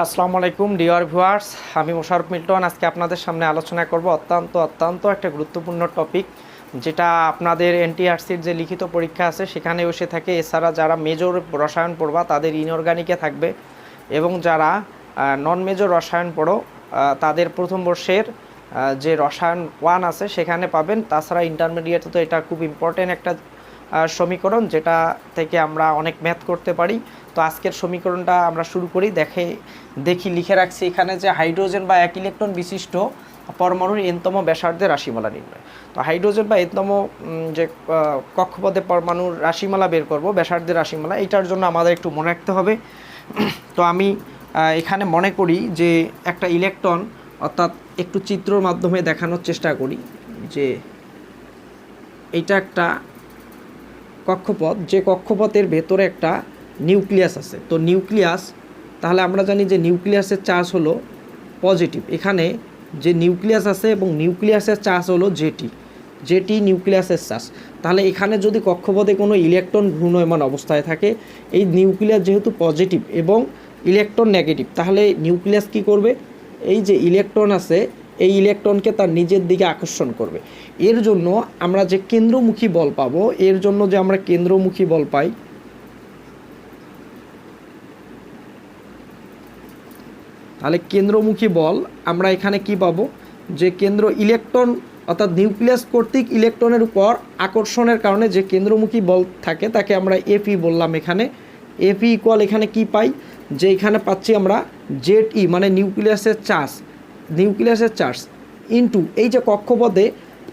আসসালামু আলাইকুম, dear viewers. আমি মোশারফ মিল্টন। আজকে আপনাদের সামনে আলোচনা করব অত্যন্ত অত্যন্ত একটা গুরুত্বপূর্ণ টপিক যেটা আপনাদের এনটিআরসির যে লিখিত পরীক্ষা আছে সেখানে বসে থাকে। এছাড়া যারা মেজর রসায়ন পড়বা, তাদের ইনঅর্গানিকে থাকবে এবং যারা নন মেজর রসায়ন পড়ো তাদের প্রথম বর্ষের যে রসায়ন ওয়ান আছে, সেখানে পাবেন। তাছাড়া ইন্টারমিডিয়েটে তো এটা খুব ইম্পর্টেন্ট একটা সমীকরণ, যেটা থেকে আমরা অনেক ম্যাথ করতে পারি। তো আজকের সমীকরণটা আমরা শুরু করি, দেখে, দেখি, লিখে রাখছি এখানে যে হাইড্রোজেন বা এক ইলেকট্রন বিশিষ্ট পরমাণুর এনতম ব্যাসার্ধের রাশিমালা নির্ণয়। তো হাইড্রোজেন বা এনতম যে কক্ষপথে পরমাণুর রাশিমালা বের করব, ব্যাসার্ধের রাশিমালা এটার জন্য আমাদের একটু মনে রাখতে হবে। তো আমি এখানে মনে করি যে একটা ইলেকট্রন, অর্থাৎ একটু চিত্রর মাধ্যমে দেখানোর চেষ্টা করি, যে এটা একটা কক্ষপথ, যে কক্ষপথের ভেতরে একটা নিউক্লিয়াস আছে। তো নিউক্লিয়াস, তাহলে আমরা জানি যে নিউক্লিয়াসের চার্জ হলো পজিটিভ। এখানে যে নিউক্লিয়াস আছে এবং নিউক্লিয়াসের চার্জ হলো জেটি। জেটি নিউক্লিয়াসের চার্জ। তাহলে এখানে যদি কক্ষপথে কোনো ইলেকট্রন ঘূর্ণয়মান অবস্থায় থাকে, এই নিউক্লিয়াস যেহেতু পজিটিভ এবং ইলেকট্রন নেগেটিভ, তাহলে নিউক্লিয়াস কি করবে? এই যে ইলেকট্রন আছে, এই ইলেকট্রনকে তার নিজের দিকে আকর্ষণ করবে। এর জন্য আমরা যে কেন্দ্রমুখী বল পাবো, এর জন্য যে আমরা কেন্দ্রমুখী বল পাই তাহলে কেন্দ্রমুখী বল, আমরা এখানে কি পাবো? যে কেন্দ্র ইলেকট্রন, অর্থাৎ নিউক্লিয়াস কর্তৃক ইলেকট্রনের উপর আকর্ষণের কারণে যে কেন্দ্রমুখী বল থাকে, তাকে আমরা এপি বললাম এখানে। এপি ইকুয়াল এখানে কি পাই? যে এখানে পাচ্ছি আমরা জেড ই মানে নিউক্লিয়াসের চার্জ নিউক্লিয়াসের চার্জ ইন্টু এই যে কক্ষপথে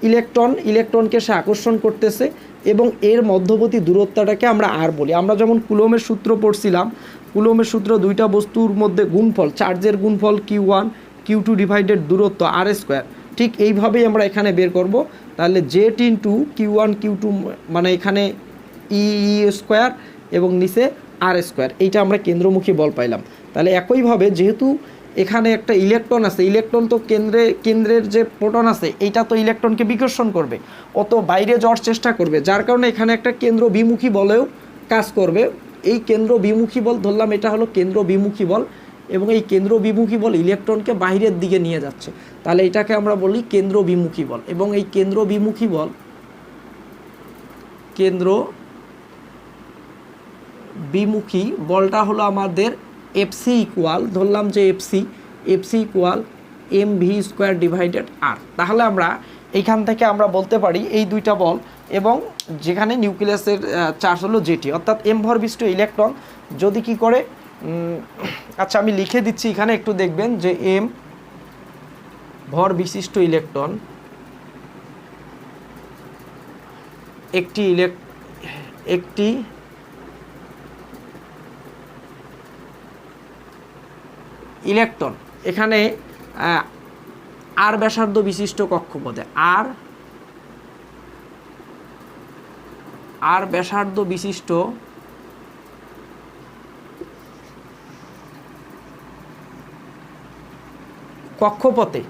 ইলেকট্রন, ইলেকট্রনকে সে আকর্ষণ করতেছে এবং এর মধ্যবর্তী দূরত্বটাকে আমরা আর বলি। আমরা যেমন কুলোমের সূত্র পড়ছিলাম কুলোমের সূত্র দুইটা বস্তুর মধ্যে গুণফল, চার্জের গুণফল Q one Q two divided দূরত্ব আর স্কোয়ার ঠিক এইভাবেই আমরা এখানে বের করব। তাহলে Z into Q one Q two মানে এখানে ই স্কোয়ার এবং নিচে আর স্কোয়ার এইটা আমরা কেন্দ্রমুখী বল পাইলাম। তাহলে একইভাবে যেহেতু এখানে একটা ইলেকট্রন আছে ইলেকট্রন তো কেন্দ্রে, কেন্দ্রের যে প্রোটন আছে, এইটা তো ইলেকট্রনকে বিকর্ষণ করবে। অত বাইরে যাওয়ার চেষ্টা করবে, যার কারণে এখানে একটা কেন্দ্র বিমুখী বলেও কাজ করবে। এই কেন্দ্র বিমুখী বল ধরলাম, এটা হলো কেন্দ্র বিমুখী বল এবং এই কেন্দ্র বিমুখী বল ইলেকট্রনকে বাইরের দিকে নিয়ে যাচ্ছে। তাহলে এটাকে আমরা বলি কেন্দ্র বিমুখী বল এবং এই কেন্দ্র বিমুখী বল কেন্দ্র বিমুখী বলটা হলো আমাদের এফসি ইকুয়াল ধরলাম যে FC FC equal M V square divided R তাহলে আমরা এইখান থেকে আমরা বলতে পারি এই দুইটা বল এবং যেখানে নিউক্লিয়াসের চার্জ হলো জেটি, অর্থাৎ এম ভর বিশিষ্ট ইলেকট্রন, যদি কি করে আচ্ছা আমি লিখে দিচ্ছি এখানে, একটু দেখবেন যে এম ভর বিশিষ্ট ইলেকট্রন একটি ইলেক, একটি ইলেকট্রন, এখানে আর ব্যাসার্ধ বিশিষ্ট কক্ষপথে, আর আর ব্যাসার্ধ বিশিষ্ট কক্ষপথে।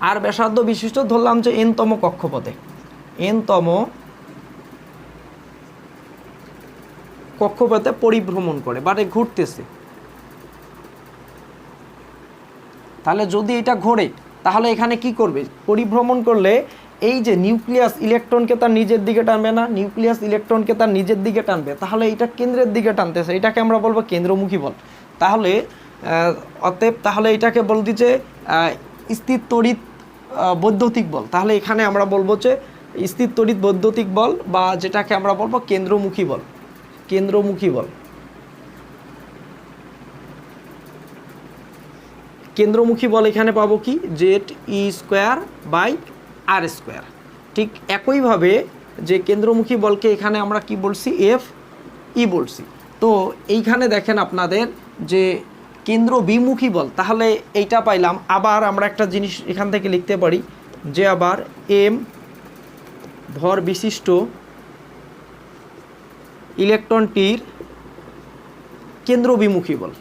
আর ব্যাসার্ধ বিশিষ্ট ধরলাম যে এনতম কক্ষপথে। এনতম কক্ষপথে পরিভ্রমণ করে মানে ঘুরতেছে। তাহলে যদি এটা ঘোরে, তাহলে এখানে কি করবে? পরিভ্রমণ করলে এই যে নিউক্লিয়াস ইলেকট্রনকে তার নিজের দিকে টানবে না, নিউক্লিয়াস ইলেকট্রনকে তার নিজের দিকে টানবে, তাহলে এটা কেন্দ্রের দিকে টানতেছে, এটাকে আমরা বলব কেন্দ্রমুখী বল। তাহলে অতএব তাহলে এটাকে বলতে যে স্থির তড়িৎ বৈদ্যুতিক বল। তাহলে এখানে আমরা বলব যে স্থির তড়িৎ বৈদ্যুতিক বল বা যেটাকে আমরা বলব কেন্দ্রমুখী বল কেন্দ্রমুখী বল। কেন্দ্রমুখী বল এখানে পাবো কি? Z E square by R square. ঠিক একইভাবে যে কেন্দ্রমুখী বলকে এখানে আমরা কি বলছি? এফ ই বলছি। তো এইখানে দেখেন আপনাদের যে কেন্দ্র বিমুখী বল, তাহলে এইটা পাইলাম। আবার আমরা একটা জিনিস এখান থেকে লিখতে পারি যে আবার এম ভর বিশিষ্ট ইলেকট্রনটির কেন্দ্র বিমুখী বল।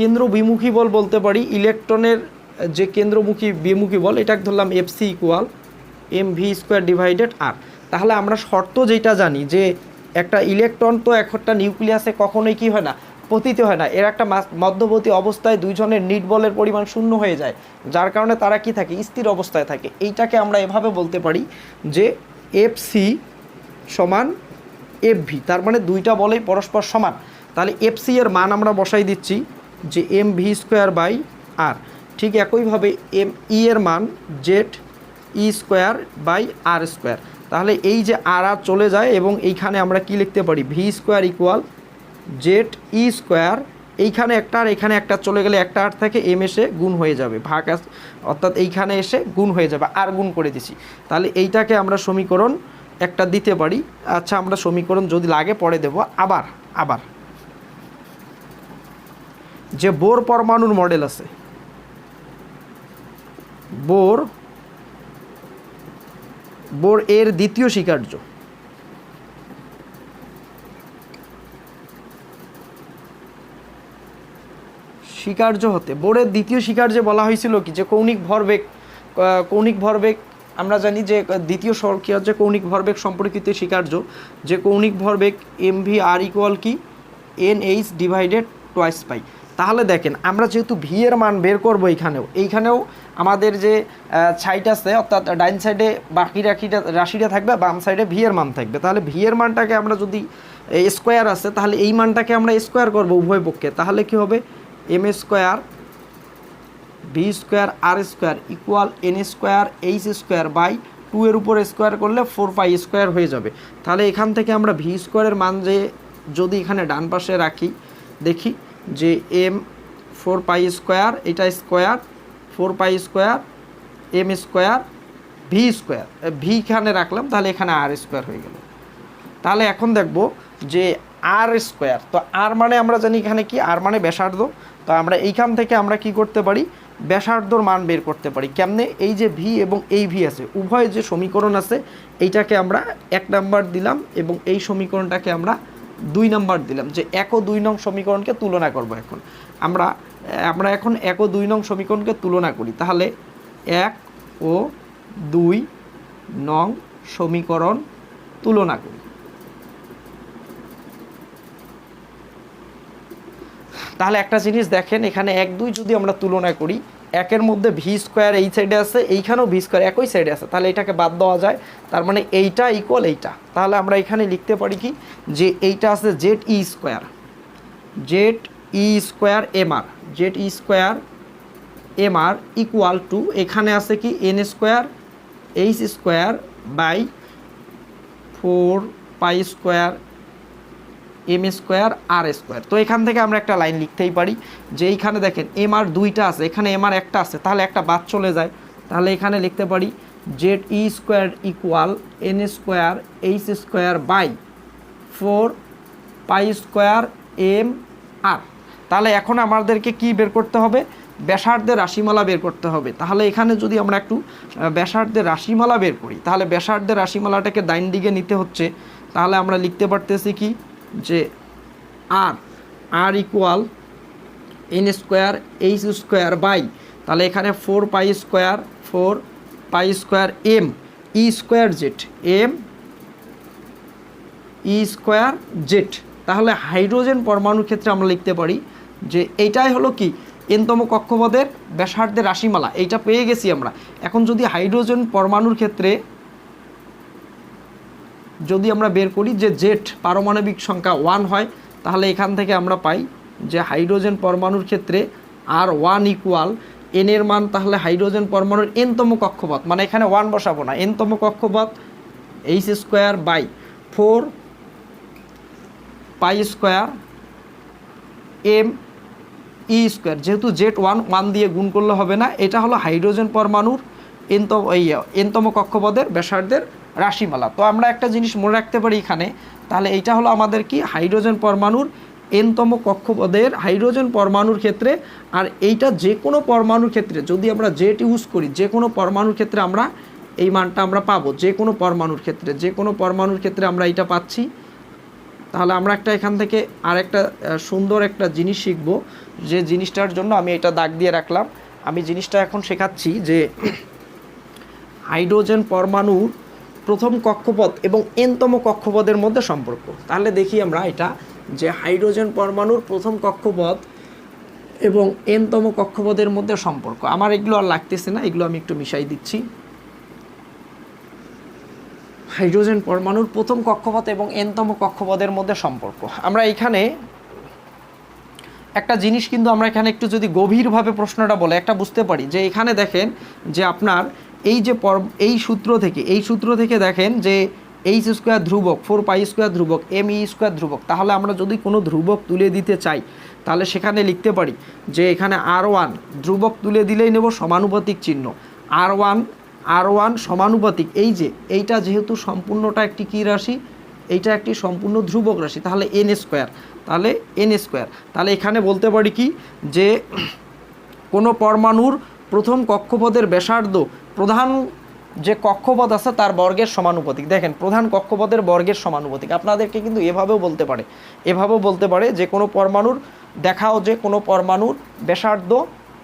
কেন্দ্র বিমুখী বল বলতে পারি, ইলেকট্রনের যে কেন্দ্রমুখী বিমুখী বল এটাকে ধরলাম FC equal M V square divided R তাহলে আমরা শর্ত যেটা জানি যে একটা ইলেকট্রন তো একটা নিউক্লিয়াসে কখনোই কি হয় না, পতিত হয় না। এর একটা মধ্যবর্তী অবস্থায় দুইজনের নিট বলের পরিমাণ শূন্য হয়ে যায়, যার কারণে তারা কি থাকে? স্থির অবস্থায় থাকে। এইটাকে আমরা এভাবে বলতে পারি যে এফ সি সমান এফ ভি তার মানে দুইটা বলেই পরস্পর সমান। তাহলে এফ সি এর মান আমরা বসাই দিচ্ছি। যে M V square by R ঠিক একইভাবে এম ই এর মান Z E square by R square তাহলে এই যে আর আর চলে যায় এবং এইখানে আমরা কি লিখতে পারি? V square equal Z E square এইখানে একটা আর এখানে একটা চলে গেলে একটা আর থেকে এম এসে গুণ হয়ে যাবে। ভাগ অর্থাৎ এইখানে এসে গুণ হয়ে যাবে। আর গুণ করে দিছি। তাহলে এইটাকে আমরা সমীকরণ একটা দিতে পারি। আচ্ছা আমরা সমীকরণ যদি লাগে পরে দেব। আবার আবার। যে বোর পরমাণুর মডেল আছে। বোর বোর এর দ্বিতীয় স্বীকার্য। স্বীকার্য হতে বোর্ডের দ্বিতীয় স্বীকার্যে বলা হয়েছিল কি যে কৌণিক ভরবেগ কৌণিক ভরবেগ, আমরা জানি যে দ্বিতীয় স্বর্গীয় হচ্ছে, কৌণিক ভরবেগ সম্পর্কিত স্বীকার্য। যে কৌণিক ভরবেগ এম ভি আর ইকুয়াল কি? N H divided twice pi তাহলে দেখেন, আমরা যেহেতু ভি এর মান বের করব এইখানেও এইখানেও আমাদের যে সাইড আছে, অর্থাৎ ডাইন সাইডে বাকি রাখিটা, রাশিটা থাকবে, বাম সাইডে ভি এর মান থাকবে। তাহলে ভি এর মানটাকে আমরা যদি স্কোয়ার আছে, তাহলে এই মানটাকে আমরা স্কোয়ার করব উভয় পক্ষে। তাহলে কি হবে? M square V square R square equal N square H square by two এর উপর স্কোয়ার করলে ফোর পাই স্কোয়ার হয়ে যাবে। তাহলে এখান থেকে আমরা ভি স্কোয়ারের মান যে, যদি এখানে ডান পাশে রাখি, দেখি যে এম ফোর পাই স্কোয়ার এটা square four pi square M square V square V এখানে রাখলাম, তাহলে এখানে আর স্কোয়ার হয়ে গেল। তাহলে এখন দেখব যে আর স্কোয়ার তো আর মানে আমরা জানি এখানে কি? আর মানে ব্যাসার্ধ। তো আমরা এইখান থেকে আমরা কি করতে পারি? ব্যাসার্ধর মান বের করতে পারি। কেমনে? এই যে ভি এবং এই ভি আছে, উভয় যে সমীকরণ আছে, এইটাকে আমরা এক নাম্বার দিলাম এবং এই সমীকরণটাকে আমরা দুই নম্বর দিলাম যে এক ও দুই নং সমীকরণকে তুলনা করব এখন। আমরা আমরা এখন এক ও দুই নং সমীকরণকে তুলনা করি। তাহলে এক ও দুই নং সমীকরণ তুলনা করি। তাহলে একটা জিনিস দেখেন, এখানে এক দুই যদি আমরা তুলনা করি একের মধ্যে ভি স্কোয়ার এই সাইডে আছে, এইখানেও ভি স্কোয়ার একই সাইডে আছে। তাহলে এটাকে বাদ দেওয়া যায়। তার মানে এইটা ইকুয়াল এইটা। তাহলে আমরা এখানে লিখতে পারি কি? যে এইটা আছে Z E square Z E square M R Z E square M R equal to এখানে আছে কি? N square H square by four pi square M square R square. তো এখান থেকে আমরা একটা লাইন লিখতেই পারি যে এইখানে দেখেন এম আর দুইটা আছে, এখানে এম আর একটা আছে, তাহলে একটা বাদ চলে যায়। তাহলে এখানে লিখতে পারি Z E square equal N square H square by four pi square M R তাহলে এখন আমাদেরকে কি বের করতে হবে? ব্যাসার্ধের রাশিমালা বের করতে হবে। তাহলে এখানে যদি আমরা একটু ব্যাসার্ধের রাশিমালা বের করি, তাহলে ব্যাসার্ধের রাশিমালাটাকে ডাইন দিকে নিতে হচ্ছে। তাহলে আমরা লিখতে পারতেছি কি? যে R R equal N square H square by তাহলে এখানে four pi square four pi square M E square Z M E square Z তাহলে হাইড্রোজেন পরমাণুর ক্ষেত্রে আমরা লিখতে পারি যে এইটাই হলো কি এনতম কক্ষপথের ব্যাসার্ধের রাশিমালা, এইটা পেয়ে গেছি আমরা। এখন যদি হাইড্রোজেন পরমাণুর ক্ষেত্রে যদি আমরা বের করি যে জেট পারমাণবিক সংখ্যা ওয়ান হয়, তাহলে এখান থেকে আমরা পাই যে হাইড্রোজেন পরমাণুর ক্ষেত্রে আর ওয়ান ইকুয়াল এন এর মান, তাহলে হাইড্রোজেন পরমাণুর এনতম কক্ষপথ মানে এখানে ওয়ান বসাবো না এনতম কক্ষপথ H square by four pi square M E square যেহেতু জেট ওয়ান ওয়ান দিয়ে গুণ করলে হবে না, এটা হলো হাইড্রোজেন পরমাণুর এনতম এই এনতম কক্ষপথের ব্যাসার্ধের রাশিমালা। তো আমরা একটা জিনিস মনে রাখতে পারি এখানে, তাহলে এইটা হলো আমাদের কি? হাইড্রোজেন পরমাণুর এনতম কক্ষপথের হাইড্রোজেন পরমাণুর ক্ষেত্রে, আর এইটা যে কোনো পরমাণুর ক্ষেত্রে, যদি আমরা জেট ইউজ করি, যে কোনো পরমাণুর ক্ষেত্রে আমরা এই মানটা আমরা পাবো। যে কোনো পরমাণুর ক্ষেত্রে, যে কোনো পরমাণুর ক্ষেত্রে আমরা এটা পাচ্ছি। তাহলে আমরা একটা এখান থেকে আর একটা সুন্দর একটা জিনিস শিখব, যে জিনিসটার জন্য আমি এটা দাগ দিয়ে রাখলাম। আমি জিনিসটা এখন শেখাচ্ছি যে হাইড্রোজেন পরমাণুর প্রথম কক্ষপথ এবং এনতম কক্ষপথের মধ্যে সম্পর্ক। তাহলে দেখি আমরা এটা যে হাইড্রোজেন পরমাণুর প্রথম কক্ষপথ এবং এনতম কক্ষপথের মধ্যে সম্পর্ক। আমার এগুলো আর লাগতেছে না, এগুলো আমি একটু মিশাই দিচ্ছি। হাইড্রোজেন পরমাণুর প্রথম কক্ষপথ এবং এনতম কক্ষপথের মধ্যে সম্পর্ক। আমরা এখানে একটা জিনিস কিন্তু আমরা এখানে একটু যদি গভীরভাবে প্রশ্নটা বলে, একটা বুঝতে পারি যে এখানে দেখেন যে আপনার এই যে এই সূত্র থেকে, এই সূত্র থেকে দেখেন যে এইচ স্কোয়ার ধ্রুবক ফোর পাই স্কোয়ার ধ্রুবক এম ই স্কোয়ার ধ্রুবক, তাহলে আমরা যদি কোনো ধ্রুবক তুলে দিতে চাই, তাহলে সেখানে লিখতে পারি যে এখানে আর ওয়ান ধ্রুবক তুলে দিলেই নেব সমানুপাতিক চিহ্ন। আর ওয়ান আর ওয়ান সমানুপাতিক, এই যে এইটা যেহেতু সম্পূর্ণটা একটি কী রাশি? এইটা একটি সম্পূর্ণ ধ্রুবক রাশি, তাহলে এন স্কোয়ার তাহলে এন স্কোয়ার তাহলে এখানে বলতে পারি কি যে কোনো পরমাণুর প্রথম কক্ষপথের ব্যাসার্ধ প্রধান যে কক্ষপথ আছে তার বর্গের সমানুপাতিক দেখেন, প্রধান কক্ষপথের বর্গের সমানুপাতিক আপনাদেরকে কিন্তু এভাবেও বলতে পারে। এভাবেও বলতে পারে যে কোনো পরমাণুর দেখাও যে কোনো পরমাণুর ব্যাসার্ধ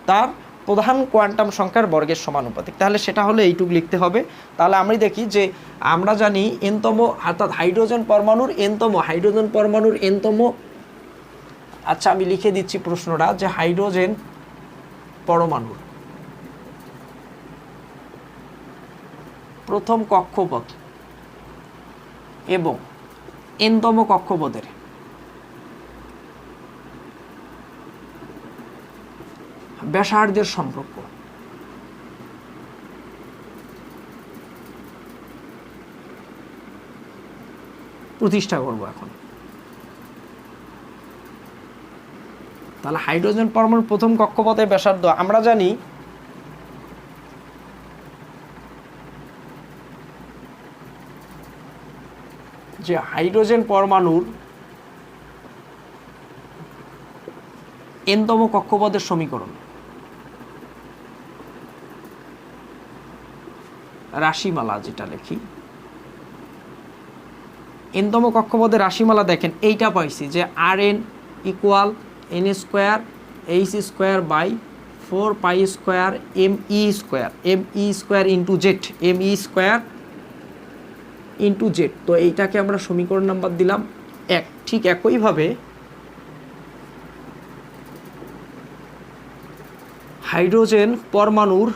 তার প্রধান কোয়ান্টাম সংখ্যার বর্গের সমানুপাতিক তাহলে সেটা হলে এইটুক লিখতে হবে। তাহলে আমি দেখি যে আমরা জানি এনতম, অর্থাৎ হাইড্রোজেন পরমাণুর এনতম, হাইড্রোজেন পরমাণুর এনতম আচ্ছা আমি লিখে দিচ্ছি প্রশ্নটা, যে হাইড্রোজেন পরমাণুর। প্রথম কক্ষপথ এবং এনতম কক্ষপথের। ব্যাসার্ধের সম্পর্ক। প্রতিষ্ঠা করব এখন। তাহলে হাইড্রোজেন পরমাণুর প্রথম কক্ষপথের ব্যাসার্ধ আমরা জানি যে হাইড্রোজেন পরমাণুর এনতম কক্ষপথের সমীকরণ। রাশিমালা যেটা লেখি। এনতম কক্ষপথের রাশিমালা দেখেন, এইটা পাইছি যে R N equal N square H square by four pi square M E square M E square into Z M E square into Z তো এইটাকে আমরা সমীকরণ নাম্বার দিলাম এক। ঠিক একইভাবে হাইড্রোজেন পরমাণুর,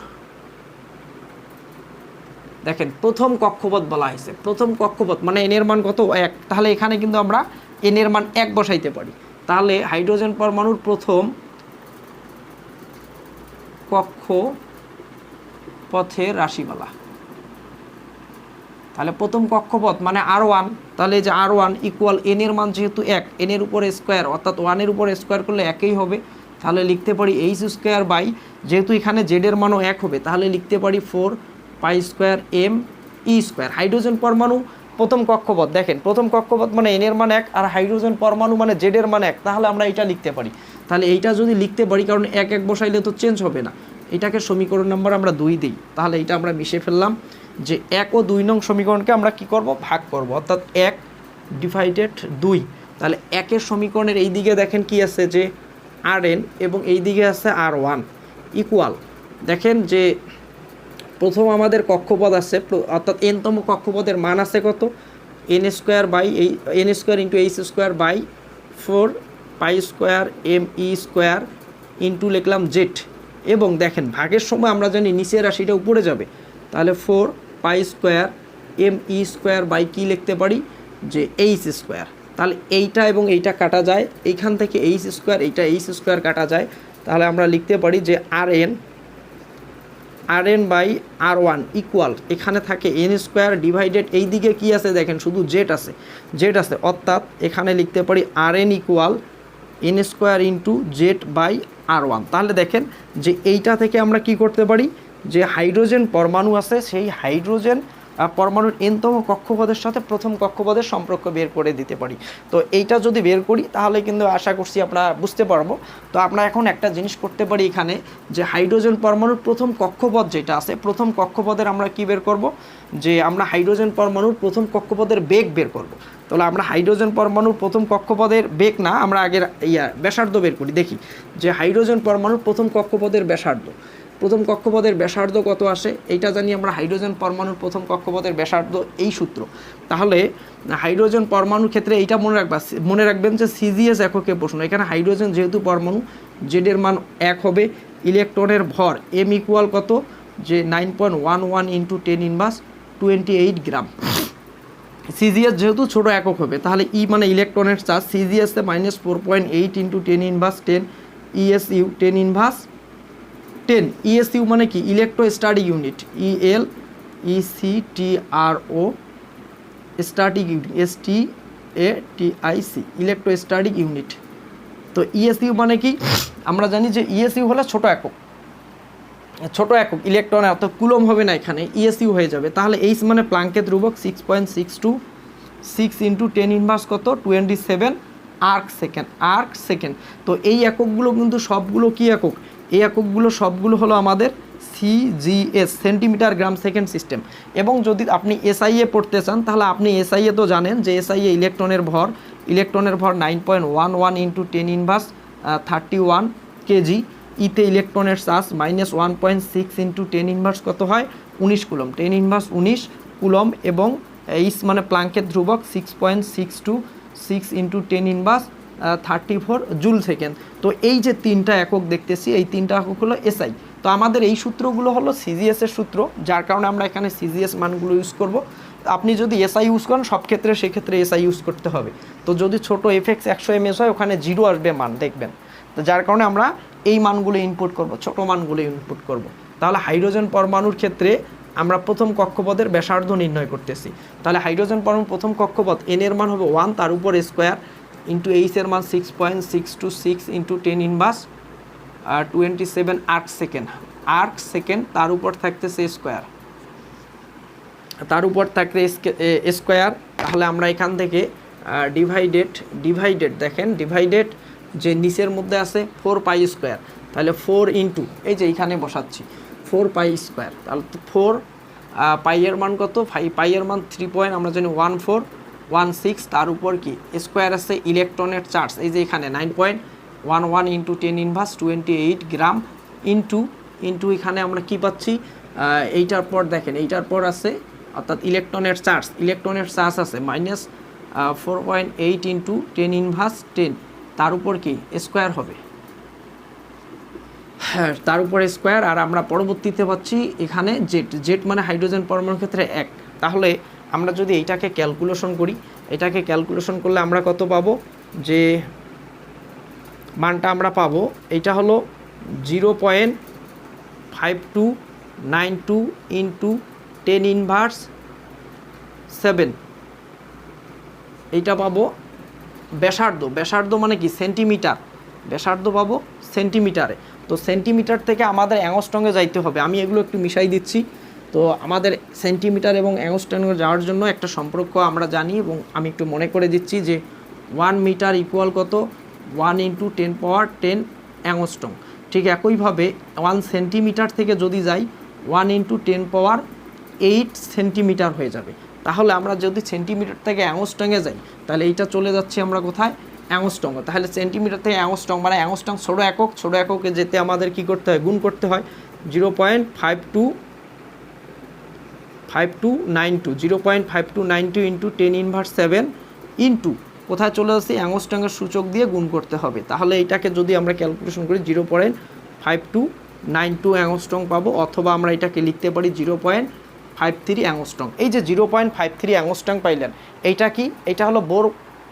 দেখেন, প্রথম কক্ষপথ বলা হয়েছে। প্রথম কক্ষপথ মানে এন এর মান কত? এক। তাহলে এখানে কিন্তু আমরা এন এর মান এক বসাইতে পারি। তাহলে হাইড্রোজেন পরমাণুর প্রথম কক্ষ পথের রাশিমালা। তাহলে প্রথম কক্ষপথ মানে আর ওয়ান তাহলে যে আর ওয়ান ইকুয়াল এনের মান যেহেতু এক এনের উপর স্কোয়ার অর্থাৎ ওয়ানের উপর স্কোয়ার করলে একই হবে। তাহলে লিখতে পারি এইচ স্কোয়ার বাই যেহেতু এখানে জেডের মানও এক হবে, তাহলে লিখতে পারি four pi square M E square hydrogen পরমাণু, প্রথম কক্ষপথ, দেখেন, প্রথম কক্ষপথ মানে এন এর মান এক আর হাইড্রোজেন পরমাণু মানে জেডের মান এক, তাহলে আমরা এটা লিখতে পারি। তাহলে এইটা যদি লিখতে পারি, কারণ এক এক বসাইলে তো চেঞ্জ হবে না। এটাকে সমীকরণ নাম্বার আমরা দুই দিই, তাহলে এটা আমরা মিশে ফেললাম। যে এক ও দুই নং সমীকরণকে আমরা কি করব? ভাগ করব। অর্থাৎ এক ডিভাইডেড দুই। তাহলে একের সমীকরণের এই দিকে দেখেন কি আছে যে আর এন এবং এই দিকে আছে আর ওয়ান ইকুয়াল দেখেন যে প্রথম আমাদের কক্ষপথ আছে অর্থাৎ এনতম কক্ষপথের মান আছে কত? এন স্কোয়ার বাই এই N square into H square by four pi square M E square into লিখলাম জেড এবং দেখেন, ভাগের সময় আমরা জানি নিচের রাশিটা উপরে যাবে। তাহলে four pi square M E square by কী লিখতে পারি? যে এইচ স্কোয়ার। তাহলে এইটা এবং এইটা কাটা যায়। এইখান থেকে এইচ স্কোয়ার, এইটা এইচ স্কোয়ার কাটা যায়। তাহলে আমরা লিখতে পারি যে R N R N by R one equal এখানে থাকে এন স্কোয়ার ডিভাইডেড এই দিকে কী আছে দেখেন, শুধু জেড আছে। জেড আছে, অর্থাৎ এখানে লিখতে পারি R N equal N square into Z by R one. তাহলে দেখেন যে এইটা থেকে আমরা কি করতে পারি? যে হাইড্রোজেন পরমাণু আছে, সেই হাইড্রোজেন পরমাণুর এনতম কক্ষপথের সাথে প্রথম কক্ষপথের সম্পর্ক বের করে দিতে পারি। তো এইটা যদি বের করি, তাহলে কিন্তু আশা করছি আমরা বুঝতে পারব। তো আমরা এখন একটা জিনিস করতে পারি এখানে, যে হাইড্রোজেন পরমাণুর প্রথম কক্ষপথ যেটা আছে, প্রথম কক্ষপথের আমরা কি বের করব? যে আমরা হাইড্রোজেন পরমাণুর প্রথম কক্ষপথের বেগ বের করব। তাহলে আমরা হাইড্রোজেন পরমাণুর প্রথম কক্ষপথের বেগ না, আমরা আগের ইয়া, ব্যাসার্ধ বের করি। দেখি, যে হাইড্রোজেন পরমাণুর প্রথম কক্ষপথের ব্যাসার্ধ প্রথম কক্ষপথের ব্যাসার্ধ কত আসে? এইটা জানি আমরা হাইড্রোজেন পরমাণুর প্রথম কক্ষপথের ব্যাসার্ধ এই সূত্র। তাহলে হাইড্রোজেন পরমাণুর ক্ষেত্রে এইটা মনে রাখবা মনে রাখবেন যে সিজিএস এককে প্রশ্ন। এখানে হাইড্রোজেন যেহেতু পরমাণু জেডের মান এক হবে, ইলেকট্রনের ভর এম ইকুয়াল কত? যে nine point one one into ten inverse twenty eight gram CGS যেহেতু ছোট একক হবে, তাহলে ই মানে ইলেকট্রনের charge. CGS minus four point eight into ten inverse ten ESU ten inverse ten ESU মানে কি? Electrostatic unit EL EC T R O static unit S T A T I C electrostatic unit তো ESU মানে কি? আমরা জানি যে ESU হলো ছোট একক। ছোট একক ইলেকট্রন এত কুলম হবে না এখানে ইএসইউ হয়ে যাবে। তাহলে এইচ মানে প্লাঙ্কের ধ্রুবক six point six two six into ten inverse কত? Twenty seven erg second erg second তো এই এককগুলো কিন্তু সবগুলো কি একক? এই এককগুলো সবগুলো হলো আমাদের CGS centimetre gram second system এবং যদি আপনি এসআইএ পড়তে চান, তাহলে আপনি এসআইএ তো জানেন যে এসআইএ ইলেকট্রনের ভর ইলেকট্রনের ভর nine point one one into ten inverse thirty one KG ইতে ইলেকট্রনের charge minus one point six into ten inverse কত হয়? উনিশ কুলম। টেন ইনভার্স উনিশ কুলম এবং এইস মানে প্লাঙ্কের ধ্রুবক six point six two six into ten inverse thirty four joule second তো এই যে তিনটা একক দেখতেছি, এই তিনটা একক হলো এসআই তো আমাদের এই সূত্রগুলো হলো সিজিএসের সূত্র, যার কারণে আমরা এখানে সিজিএস মানগুলো ইউজ করব। আপনি যদি এসআই ইউজ করেন, সব ক্ষেত্রে সেক্ষেত্রে এসআই ইউজ করতে হবে। তো যদি ছোট এফএক্স একশো এমএস হয়, ওখানে জিরো আসবে মান, দেখবেন। তো যার কারণে আমরা এই মানগুলো ইনপুট করব, ছোট মানগুলো ইনপুট করব। তাহলে হাইড্রোজেন পরমাণুর ক্ষেত্রে আমরা প্রথম কক্ষপথের ব্যাসার্ধ নির্ণয় করতেছি। তাহলে হাইড্রোজেন পরমাণু প্রথম কক্ষপথ এন এর মান হবে ওয়ান তার উপর স্কোয়ার ইন্টু এইচ এর মান six point six two six into ten inverse আর twenty seven erg second erg second তার উপর থাকতেছে স্কোয়ার তার উপর থাকবে স্কোয়ার তাহলে আমরা এখান থেকে ডিভাইডেড ডিভাইডেড দেখেন ডিভাইডেড যে নিচের মধ্যে আছে ফোর পাই স্কোয়ার তাহলে ফোর ইন্টু এই যে এইখানে বসাচ্ছি ফোর পাই স্কোয়ার তাহলে ফোর পাইয়ের মান কত? পাইয়ের মান থ্রি পয়েন্ট আমরা জানি ওয়ান ফোর ওয়ান সিক্স তার উপর কি? স্কোয়ার আছে ইলেকট্রনের চার্জ এই যে এখানে nine point one one into ten inverse twenty eight gram into into এখানে আমরা কি পাচ্ছি? এইটার পর দেখেন, এইটার পর আছে, অর্থাৎ ইলেকট্রনের চার্জ ইলেকট্রনের চার্জ আছে minus four point eight into ten inverse ten তার উপর কি? স্কোয়ার হবে। হ্যাঁ তার উপরে স্কোয়ার আর আমরা পরবর্তীতে পাচ্ছি এখানে জেট জেট মানে হাইড্রোজেন পরমাণুর ক্ষেত্রে এক। তাহলে আমরা যদি এইটাকে ক্যালকুলেশন করি, এটাকে ক্যালকুলেশন করলে আমরা কত পাবো? যে মানটা আমরা পাবো এটা হলো zero point five two nine two into ten inverse seven এইটা পাবো ব্যাসার্ধ। ব্যাসার্ধ মানে কি? সেন্টিমিটার ব্যাসার্ধ পাবো সেন্টিমিটারে তো সেন্টিমিটার থেকে আমাদের অ্যাংস্ট্রঙে যাইতে হবে। আমি এগুলো একটু মিশাই দিচ্ছি। তো আমাদের সেন্টিমিটার এবং অ্যাংস্ট্রঙে যাওয়ার জন্য একটা সম্পর্ক আমরা জানি এবং আমি একটু মনে করে দিচ্ছি যে ওয়ান মিটার ইকুয়াল কত? One into ten power ten angstrom ঠিক একইভাবে ওয়ান সেন্টিমিটার থেকে যদি যাই one into ten power eight centimetre হয়ে যাবে। তাহলে আমরা যদি সেন্টিমিটার থেকে অ্যাংস্ট্রঙে যাই, তাহলে এইটা চলে যাচ্ছে আমরা কোথায়? অ্যাংস্ট্রং তাহলে সেন্টিমিটার থেকে অ্যাংস্ট্রং মানে অ্যাংস্টং ছোটো একক, ছোটো এককে যেতে আমাদের কি করতে হয়? গুণ করতে হয়। Zero point five two five two nine two, zero point five two nine two into ten inverse seven into কোথায় চলে যাচ্ছে অ্যাংস্ট্রঙের সূচক দিয়ে গুণ করতে হবে। তাহলে এটাকে যদি আমরা ক্যালকুলেশন করি, zero point five two nine two angstrom পাবো, অথবা আমরা এটাকে লিখতে পারি zero point five three angstrom এই যে zero point five three angstrom পাইলেন, এইটা কি? এটা হলো বোর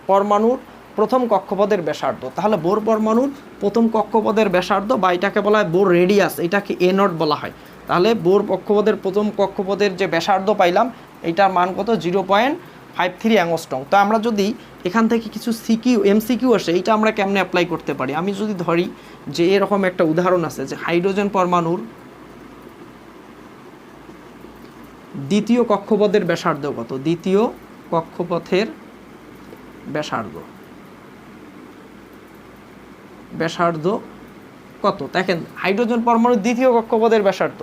পরমাণুর প্রথম কক্ষপথের ব্যাসার্ধ। তাহলে বোর পরমাণুর প্রথম কক্ষপথের ব্যাসার্ধ বা এটাকে বলা হয় বোর রেডিয়াস, এটাকে এ নট বলা হয়। তাহলে বোর কক্ষপথের প্রথম কক্ষপথের যে ব্যাসার্ধ পাইলাম এইটার মান কত? Zero point five three angstrom. তো আমরা যদি এখান থেকে কিছু সিকিউ, এমসিকিউ আসে, এটা আমরা কেমনে অ্যাপ্লাই করতে পারি? আমি যদি ধরি যে এরকম একটা উদাহরণ আছে যে হাইড্রোজেন পরমাণুর দ্বিতীয় কক্ষপথের ব্যাসার্ধ কত? দ্বিতীয় কক্ষপথের ব্যাসার্ধ। ব্যাসার্ধ কত? দেখেন, হাইড্রোজেন পরমাণুর দ্বিতীয় কক্ষপথের ব্যাসার্ধ।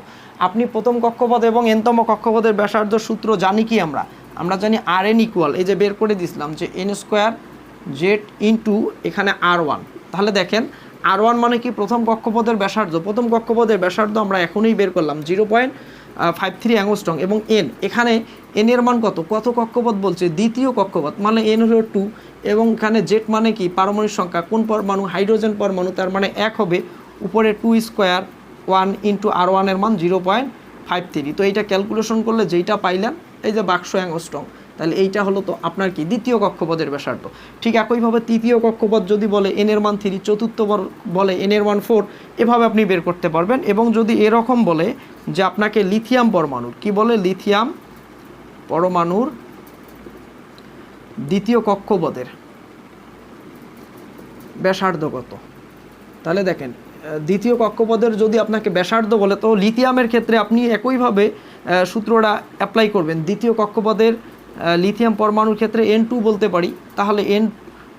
আপনি প্রথম কক্ষপথ এবং এনতম কক্ষপথের ব্যাসার্ধ সূত্র জানি কি আমরা? আমরা জানি আর এন ইকুয়াল এই যে বের করে দিছিলাম যে এন স্কোয়ার জেড ইন্টু এখানে আর ওয়ান তাহলে দেখেন আর ওয়ান মানে কি? প্রথম কক্ষপথের ব্যাসার্ধ। প্রথম কক্ষপথের ব্যাসার্ধ আমরা এখনই বের করলাম zero point five three angstrom এবং এন এখানে এন এর মান কত? কত কক্ষপথ বলছে? দ্বিতীয় কক্ষপথ মানে এন হলো টু এবং এখানে জেট মানে কি? পারমাণবিক সংখ্যা। কোন পরমাণু? হাইড্রোজেন পরমাণু, তার মানে এক হবে। উপরে two square one into R ওয়ানের মান জিরো পয়েন্ট ফাইভ থ্রি তো এইটা ক্যালকুলেশন করলে যেইটা পাইলেন, এই যে বাক্স অ্যাংস্ট্রং তাহলে এইটা হলো তো আপনার কি? দ্বিতীয় কক্ষপথের ব্যাসার্ধ। ঠিক একইভাবে তৃতীয় কক্ষপথ যদি বলে এন এর মান থ্রি চতুর্থ বলে এন এর মান ফোর এভাবে আপনি বের করতে পারবেন। এবং যদি এরকম বলে যে আপনাকে লিথিয়াম পরমাণুর। কি বলে লিথিয়াম পরমাণুর দ্বিতীয় কক্ষপথের। ব্যাসার্ধ কত তাহলে দেখেন দ্বিতীয় কক্ষপথের যদি আপনাকে ব্যাসার্ধ বলে তো লিথিয়ামের ক্ষেত্রে আপনি একইভাবে সূত্রটা অ্যাপ্লাই করবেন। দ্বিতীয় কক্ষপথের আহ, লিথিয়াম পরমাণুর ক্ষেত্রে এন টু বলতে পারি। তাহলে এন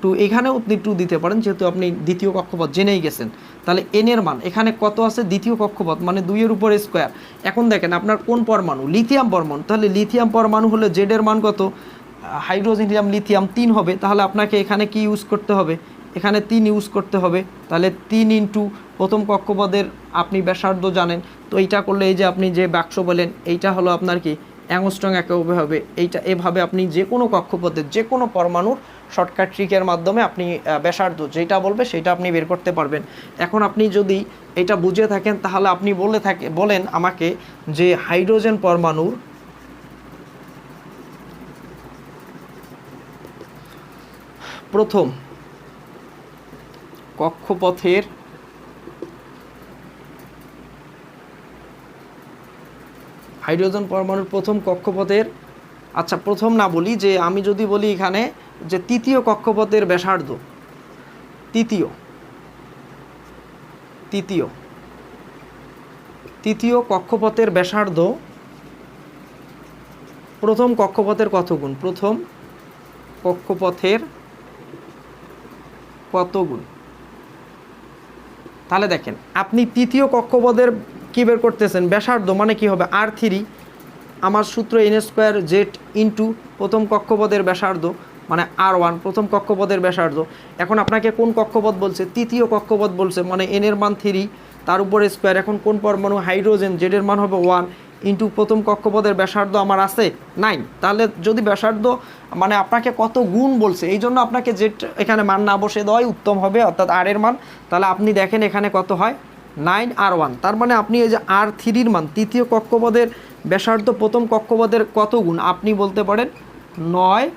টু এখানেও আপনি টু দিতে পারেন যেহেতু আপনি দ্বিতীয় কক্ষপথ জেনেই গেছেন। তাহলে এন এর মান, এখানে কত আছে? দ্বিতীয় কক্ষপথ মানে দুইয়ের উপরে স্কোয়ার এখন দেখেন আপনার কোন পরমাণু? লিথিয়াম পরমাণু। তাহলে লিথিয়াম পরমাণু হলে জেড এর মান কত? হাইড্রোজেনিয়াম লিথিয়াম তিন হবে। তাহলে আপনাকে এখানে কি ইউজ করতে হবে? এখানে তিন ইউজ করতে হবে। তাহলে তিন ইন্টু প্রথম কক্ষপথের আপনি ব্যাসার্ধ জানেন। তো এইটা করলে এই যে আপনি যে বাক্স বলেন, এইটা হলো আপনার কি? অ্যাংস্ট্রং একভাবে হবে এইটা এভাবে আপনি যে কোনো কক্ষপথের যে কোনো পরমাণুর শর্টকাট ট্রিকের মাধ্যমে আপনি ব্যাসার্ধ যেটা বলবে সেটা আপনি বের করতে পারবেন। এখন আপনি যদি এটা বুঝে থাকেন, তাহলে আপনি বলে থাকে, বলেন আমাকে যে হাইড্রোজেন পরমাণুর প্রথম কক্ষপথের হাইড্রোজেন পরমাণুর প্রথম কক্ষপথের আচ্ছা প্রথম না বলি, যে আমি যদি বলি এখানে যে তৃতীয় কক্ষপথের ব্যাসার্ধ। তৃতীয়। তৃতীয়। তৃতীয় কক্ষপথের ব্যাসার্ধ প্রথম কক্ষপথের কত গুণ প্রথম কক্ষপথের কত গুণ তাহলে দেখেন, আপনি তৃতীয় কক্ষপথের কী বের করতেছেন? ব্যাসার্ধ মানে কি হবে? আর থ্রি আমার সূত্র এন স্কোয়ার জেড ইন্টু প্রথম কক্ষপথের ব্যাসার্ধ মানে আর ওয়ান প্রথম কক্ষপথের ব্যাসার্ধ। এখন আপনাকে কোন কক্ষপথ বলছে? তৃতীয় কক্ষপথ বলছে মানে এন এর মান থ্রি তার উপরে স্কোয়ার এখন কোন পরমাণু হাইড্রোজেন জেডের মান হবে ওয়ান ইন্টু প্রথম কক্ষপথের ব্যাসার্ধ আমার আছে নাইন তাহলে যদি ব্যাসার্ধ মানে আপনাকে কত গুণ বলছে, এই জন্য আপনাকে জেড এখানে মান না বসে দেওয়াই উত্তম হবে, অর্থাৎ আর এর মান। তাহলে আপনি দেখেন এখানে কত হয়? নাইন আর ওয়ান তার মানে আপনি এই যে আর থ্রির মান, তৃতীয় কক্ষপথের ব্যাসার্ধ প্রথম কক্ষপথের কত গুণ? আপনি বলতে পারেন নয়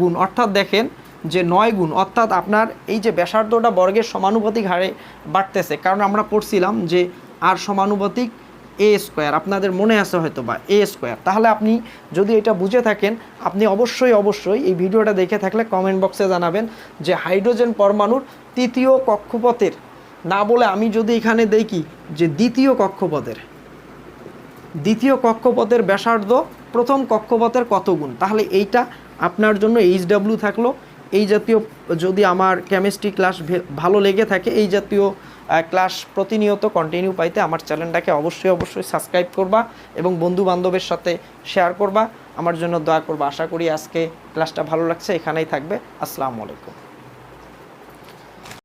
গুণ। অর্থাৎ দেখেন যে নয় গুণ, অর্থাৎ আপনার এই যে ব্যাসার্ধটা বর্গের সমানুপাতিক হারে বাড়তেছে, কারণ আমরা পড়ছিলাম যে আর সমানুপাতিক এ স্কোয়ার, আপনাদের মনে আছে হয়তো বা এ স্কোয়ার। তাহলে আপনি যদি এটা বুঝে থাকেন, আপনি অবশ্যই অবশ্যই এই ভিডিওটা দেখে থাকলে কমেন্ট বক্সে জানাবেন যে হাইড্রোজেন পরমাণুর তৃতীয় কক্ষপথের, না বলে আমি যদি এখানে দেখি যে দ্বিতীয় কক্ষপথের। দ্বিতীয় কক্ষপথের ব্যাসার্ধ প্রথম কক্ষপথের কত গুণ? তাহলে এইটা আপনার জন্য এইচ ডাব্লিউ থাকল। এই জাতীয়, যদি আমার কেমিস্ট্রি ক্লাস ভালো লেগে থাকে, এই জাতীয় ক্লাস প্রতিনিয়ত কন্টিনিউ পাইতে আমার চ্যানেলটাকে অবশ্যই অবশ্যই সাবস্ক্রাইব করবা এবং বন্ধু বান্ধবের সাথে শেয়ার করবা। আমার জন্য দয়া করবা। আশা করি আজকে ক্লাসটা ভালো লাগছে। এখানেই থাকবে। আসসালামু আলাইকুম।